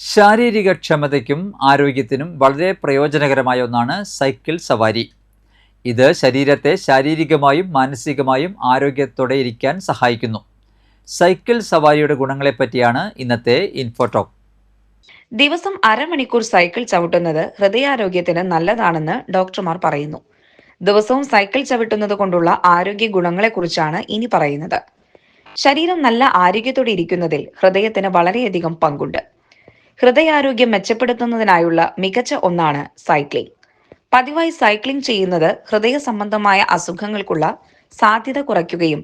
ശാരീരിക ക്ഷമതയ്ക്കും ആരോഗ്യത്തിനും വളരെ പ്രയോജനകരമായ ഒന്നാണ് സൈക്കിൾ സവാരി. ഇത് ശരീരത്തെ ശാരീരികമായും മാനസികമായും ആരോഗ്യത്തോടെ ഇരിക്കാൻ സഹായിക്കുന്നു. സൈക്കിൾ സവാരിയുടെ ഗുണങ്ങളെപ്പറ്റിയാണ് ഇന്നത്തെ ഇൻഫോടോക് ദിവസം അരമണിക്കൂർ സൈക്കിൾ ചവിട്ടുന്നത് ഹൃദയാരോഗ്യത്തിന് നല്ലതാണെന്ന് ഡോക്ടർമാർ പറയുന്നു. ദിവസവും സൈക്കിൾ ചവിട്ടുന്നത് കൊണ്ടുള്ള ആരോഗ്യ ഗുണങ്ങളെക്കുറിച്ചാണ് ഇനി പറയുന്നത്. ശരീരം നല്ല ആരോഗ്യത്തോടെ ഇരിക്കുന്നതിൽ ഹൃദയത്തിന് വളരെയധികം പങ്കുണ്ട്. ഹൃദയാരോഗ്യം മെച്ചപ്പെടുത്തുന്നതിനായുള്ള മികച്ച ഒന്നാണ് സൈക്ലിംഗ്. പതിവായി സൈക്ലിംഗ് ചെയ്യുന്നത് ഹൃദയ സംബന്ധമായ അസുഖങ്ങൾക്കുള്ള സാധ്യത കുറയ്ക്കുകയും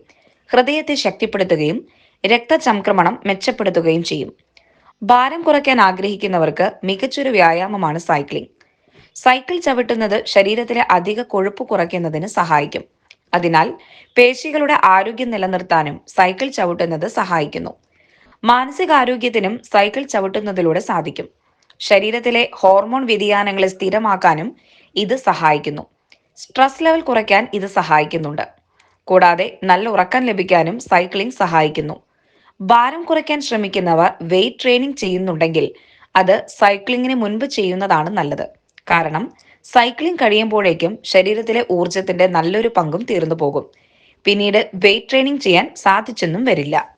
ഹൃദയത്തെ ശക്തിപ്പെടുത്തുകയും രക്തചംക്രമണം മെച്ചപ്പെടുത്തുകയും ചെയ്യും. ഭാരം കുറയ്ക്കാൻ ആഗ്രഹിക്കുന്നവർക്ക് മികച്ചൊരു വ്യായാമമാണ് സൈക്ലിംഗ്. സൈക്കിൾ ചവിട്ടുന്നത് ശരീരത്തിലെ അധിക കൊഴുപ്പ് കുറയ്ക്കുന്നതിന് സഹായിക്കും. അതിനാൽ പേശികളുടെ ആരോഗ്യം നിലനിർത്താനും സൈക്കിൾ ചവിട്ടുന്നത് സഹായിക്കുന്നു. മാനസികാരോഗ്യത്തിനും സൈക്കിൾ ചവിട്ടുന്നതിലൂടെ സാധിക്കും. ശരീരത്തിലെ ഹോർമോൺ വ്യതിയാനങ്ങളെ സ്ഥിരമാക്കാനും ഇത് സഹായിക്കുന്നു. സ്ട്രെസ് ലെവൽ കുറയ്ക്കാൻ ഇത് സഹായിക്കുന്നുണ്ട്. കൂടാതെ നല്ല ഉറക്കം ലഭിക്കാനും സൈക്ലിംഗ് സഹായിക്കുന്നു. ഭാരം കുറയ്ക്കാൻ ശ്രമിക്കുന്നവർ വെയിറ്റ് ട്രെയിനിങ് ചെയ്യുന്നുണ്ടെങ്കിൽ അത് സൈക്ലിങ്ങിന് മുൻപ് ചെയ്യുന്നതാണ് നല്ലത്. കാരണം സൈക്ലിംഗ് കഴിയുമ്പോഴേക്കും ശരീരത്തിലെ ഊർജത്തിന്റെ നല്ലൊരു പങ്കും തീർന്നു പോകും. പിന്നീട് വെയിറ്റ് ട്രെയിനിങ് ചെയ്യാൻ സാധിച്ചെന്നും വരില്ല.